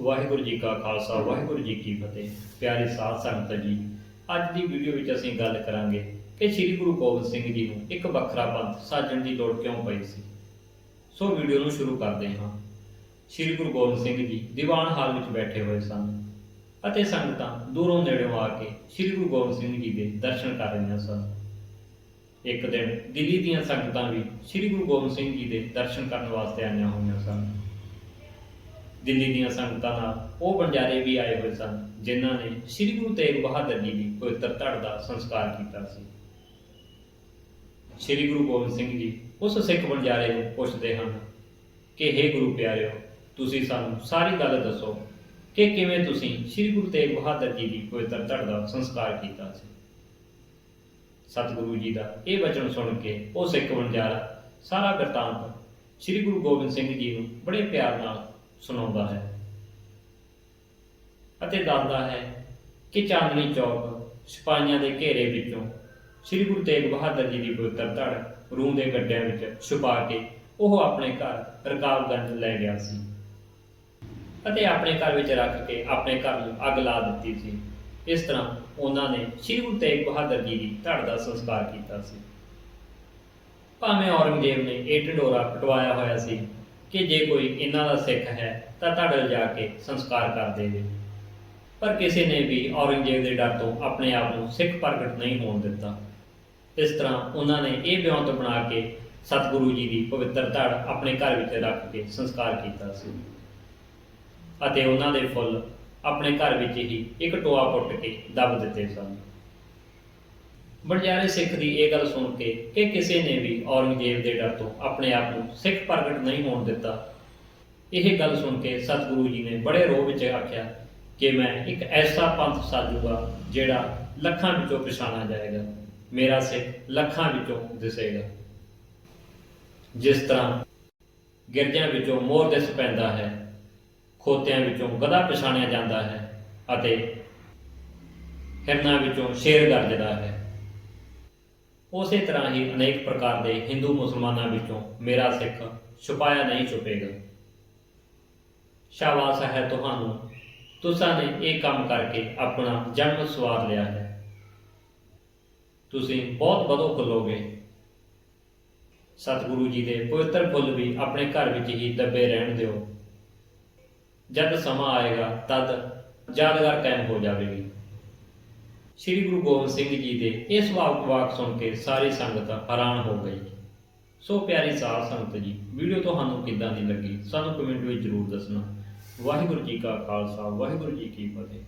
ਵਾਹਿਗੁਰੂ ਜੀ ਕਾ ਖਾਲਸਾ, ਵਾਹਿਗੁਰੂ ਜੀ ਕੀ ਫਤਿਹ। ਪਿਆਰੀ ਸਾਧ ਸੰਗਤ ਜੀ, ਅੱਜ ਦੀ ਵੀਡੀਓ ਵਿੱਚ ਅਸੀਂ ਗੱਲ ਕਰਾਂਗੇ ਕਿ ਸ੍ਰੀ ਗੁਰੂ ਗੋਬਿੰਦ ਸਿੰਘ ਜੀ ਨੂੰ ਇੱਕ ਵੱਖਰਾ ਪੰਥ ਸਾਜਣ ਦੀ ਲੋੜ ਕਿਉਂ ਪਈ ਸੀ। ਸੋ ਵੀਡੀਓ ਨੂੰ ਸ਼ੁਰੂ ਕਰਦੇ ਹਾਂ। ਸ੍ਰੀ ਗੁਰੂ ਗੋਬਿੰਦ ਸਿੰਘ ਜੀ ਦੀਵਾਨ ਹਾਲ ਵਿੱਚ ਬੈਠੇ ਹੋਏ ਸਨ ਅਤੇ ਸੰਗਤਾਂ ਦੂਰੋਂ ਨੇੜਿਓਂ ਆ ਕੇ ਸ੍ਰੀ ਗੁਰੂ ਗੋਬਿੰਦ ਸਿੰਘ ਜੀ ਦੇ ਦਰਸ਼ਨ ਕਰ ਰਹੀਆਂ ਸਨ। ਇੱਕ ਦਿਨ ਦਿੱਲੀ ਦੀਆਂ ਸੰਗਤਾਂ ਵੀ ਸ੍ਰੀ ਗੁਰੂ ਗੋਬਿੰਦ ਸਿੰਘ ਜੀ ਦੇ ਦਰਸ਼ਨ ਕਰਨ ਵਾਸਤੇ ਆਈਆਂ ਹੋਈਆਂ ਸਨ। ਦਿੱਲੀ ਦੀਆਂ ਸੰਗਤਾਂ ਨਾਲ, ਉਹ ਬੰਜਾਰੇ ਵੀ ਆਏ ਹੋਏ ਸਨ, ਜਿਨ੍ਹਾਂ ਨੇ ਸ੍ਰੀ ਗੁਰੂ ਤੇਗ ਬਹਾਦਰ ਜੀ ਦੀ ਪਵਿੱਤਰ ਧੜ ਦਾ ਸੰਸਕਾਰ ਕੀਤਾ ਸੀ। ਸ੍ਰੀ ਗੁਰੂ ਗੋਬਿੰਦ ਸਿੰਘ ਜੀ ਉਸ ਸਿੱਖ ਬੰਜਾਰੇ ਨੂੰ ਪੁੱਛਦੇ ਹਨ ਕਿ हे ਗੁਰੂ ਪਿਆਰਿਓ, ਤੁਸੀਂ ਸਾਨੂੰ ਸਾਰੀ ਗੱਲ ਦੱਸੋ ਕਿ ਕਿਵੇਂ ਤੁਸੀਂ ਸ੍ਰੀ ਗੁਰੂ ਤੇਗ ਬਹਾਦਰ ਜੀ ਦੀ ਪਵਿੱਤਰ ਧੜ ਦਾ ਸੰਸਕਾਰ ਕੀਤਾ ਸੀ? ਸਤਿਗੁਰੂ ਜੀ ਦਾ ਇਹ ਵਚਨ ਸੁਣ ਕੇ ਉਹ ਸਿੱਖ ਬੰਜਾਰਾ ਸਾਰਾ ਬਿਰਤਾਂਤ ਸ੍ਰੀ ਗੁਰੂ ਗੋਬਿੰਦ ਸਿੰਘ ਜੀ ਨੂੰ ਬੜੇ ਪਿਆਰ ਨਾਲ ਸੁਣਾਉਂਦਾ ਹੈ ਅਤੇ ਦੱਸਦਾ ਹੈ ਕਿ ਚਾਂਦਨੀ ਚੌਕ ਸਿਪਾਹੀਆਂ ਦੇ ਘੇਰੇ ਵਿੱਚੋਂ ਸ੍ਰੀ ਗੁਰੂ ਤੇਗ ਬਹਾਦਰ ਜੀ ਦੀ ਪਵਿੱਤਰ ਧੜ ਰੂਮ ਦੇ ਗੱਡਿਆਂ ਵਿੱਚ ਛੁਪਾ ਕੇ ਉਹ ਆਪਣੇ ਘਰ ਰਕਾਬਗੰਜ ਲੈ ਗਿਆ ਸੀ ਅਤੇ ਆਪਣੇ ਘਰ ਵਿੱਚ ਰੱਖ ਕੇ ਆਪਣੇ ਘਰ ਨੂੰ ਅੱਗ ਲਾ ਦਿੱਤੀ ਸੀ। ਇਸ ਤਰ੍ਹਾਂ ਉਹਨਾਂ ਨੇ ਸ੍ਰੀ ਗੁਰੂ ਤੇਗ ਬਹਾਦਰ ਜੀ ਦੀ ਧੜ ਦਾ ਸੰਸਕਾਰ ਕੀਤਾ ਸੀ। ਭਾਵੇਂ ਔਰੰਗਜ਼ੇਬ ਨੇ ਇਹ ਢਿੰਡੋਰਾ ਪਟਵਾਇਆ ਹੋਇਆ ਸੀ ਕਿ ਜੇ ਕੋਈ ਇਹਨਾਂ ਦਾ ਸਿੱਖ ਹੈ, ਤਾਂ ਧੜ ਲਿਜਾ ਕੇ ਸੰਸਕਾਰ ਕਰ ਦੇਵੇ। ਪਰ ਕਿਸੇ ਨੇ ਵੀ ਔਰੰਗਜ਼ੇਬ ਦੇ ਡਰ ਤੋਂ ਆਪਣੇ ਆਪ ਨੂੰ ਸਿੱਖ ਪ੍ਰਗਟ ਨਹੀਂ ਹੋਣ ਦਿੱਤਾ। ਇਸ ਤਰ੍ਹਾਂ ਉਹਨਾਂ ਨੇ ਇਹ ਬਿਆੰਤ ਬਣਾ ਕੇ ਸਤਿਗੁਰੂ ਜੀ ਦੀ ਪਵਿੱਤਰ ਧੜ ਆਪਣੇ ਘਰ ਵਿੱਚ ਰੱਖ ਕੇ ਸੰਸਕਾਰ ਕੀਤਾ ਸੀ। ਅਤੇ ਉਹਨਾਂ ਦੇ ਫੁੱਲ ਆਪਣੇ ਘਰ ਵਿੱਚ ਹੀ ਇੱਕ ਟੋਆ ਪੁੱਟ ਕੇ ਦੱਬ ਦਿੱਤੇ ਸਨ। ਬਣਜਾਰੇ ਸਿੱਖ ਦੀ ਇਹ ਗੱਲ ਸੁਣ ਕੇ ਕਿ ਕਿਸੇ ਨੇ ਵੀ ਔਰੰਗਜ਼ੇਬ ਦੇ ਡਰ ਤੋਂ ਆਪਣੇ ਆਪ ਨੂੰ ਸਿੱਖ ਪ੍ਰਗਟ ਨਹੀਂ ਹੋਣ ਦਿੱਤਾ। ਇਹ ਗੱਲ ਸੁਣ ਕੇ ਸਤਿਗੁਰੂ ਜੀ ਨੇ ਬੜੇ ਰੋਹ ਵਿੱਚ ਆਖਿਆ ਕਿ ਮੈਂ ਇੱਕ ਐਸਾ ਪੰਥ ਸਾਜੂਗਾ ਜਿਹੜਾ ਲੱਖਾਂ ਵਿੱਚੋਂ ਪਛਾਣਾ ਜਾਏਗਾ, ਮੇਰਾ ਸਿੱਖ ਲੱਖਾਂ ਵਿੱਚੋਂ ਦਿਸੇਗਾ। ਜਿਸ ਤਰ੍ਹਾਂ ਗਿਰਜਿਆਂ ਵਿੱਚੋਂ ਮੋਰ ਦਿਸ ਪੈਂਦਾ ਹੈ, ਖੋਤਿਆਂ ਵਿੱਚੋਂ ਗਧਾ ਪਛਾਣਿਆ ਜਾਂਦਾ ਹੈ ਅਤੇ ਹਿਰਨਾਂ ਵਿੱਚੋਂ ਸ਼ੇਰ ਗਰਜਦਾ ਹੈ। ਉਸੇ ਤਰ੍ਹਾਂ ਹੀ ਅਨੇਕ ਪ੍ਰਕਾਰ ਦੇ ਹਿੰਦੂ ਮੁਸਲਮਾਨਾਂ ਵਿੱਚੋਂ ਮੇਰਾ ਸਿੱਖ ਛੁਪਾਇਆ ਨਹੀਂ ਛੁਪੇਗਾ। ਸ਼ਾਬਾਸ਼ ਹੈ ਤੁਹਾਨੂੰ। ਤੁਸਾਂ ਨੇ ਇਹ ਕੰਮ ਕਰਕੇ ਆਪਣਾ ਜਨਮ ਸਵਾਰ ਲਿਆ ਹੈ। ਤੁਸੀਂ ਬਹੁਤ ਵਧੋ ਖਲੋਗੇ। ਸਤਿਗੁਰੂ ਜੀ ਦੇ ਪਵਿੱਤਰ ਫੁੱਲ ਵੀ ਆਪਣੇ ਘਰ ਵਿੱਚ ਹੀ ਦੱਬੇ ਰਹਿਣ ਦਿਓ। ਜਦ ਸਮਾਂ ਆਏਗਾ, ਤਦ ਯਾਦਗਾਰ ਕਾਇਮ ਹੋ ਜਾਵੇਗੀ। ਸ੍ਰੀ ਗੁਰੂ ਗੋਬਿੰਦ ਸਿੰਘ ਜੀ ਦੇ ਇਹ ਸੁਭਾਵਕ ਵਾਕ ਸੁਣ ਕੇ ਸਾਰੀ ਸੰਗਤ ਹੈਰਾਨ ਹੋ ਗਈ। ਸੋ ਪਿਆਰੀ ਸਾਧ ਸੰਗਤ ਜੀ, ਵੀਡੀਓ ਤੁਹਾਨੂੰ ਕਿੱਦਾਂ ਦੀ ਲੱਗੀ? ਸਾਨੂੰ ਕਮੈਂਟ ਵਿੱਚ ਜਰੂਰ ਦੱਸਣਾ। ਵਾਹਿਗੁਰੂ ਜੀ ਕਾ ਖਾਲਸਾ, ਵਾਹਿਗੁਰੂ ਜੀ ਕੀ ਫਤਿਹ।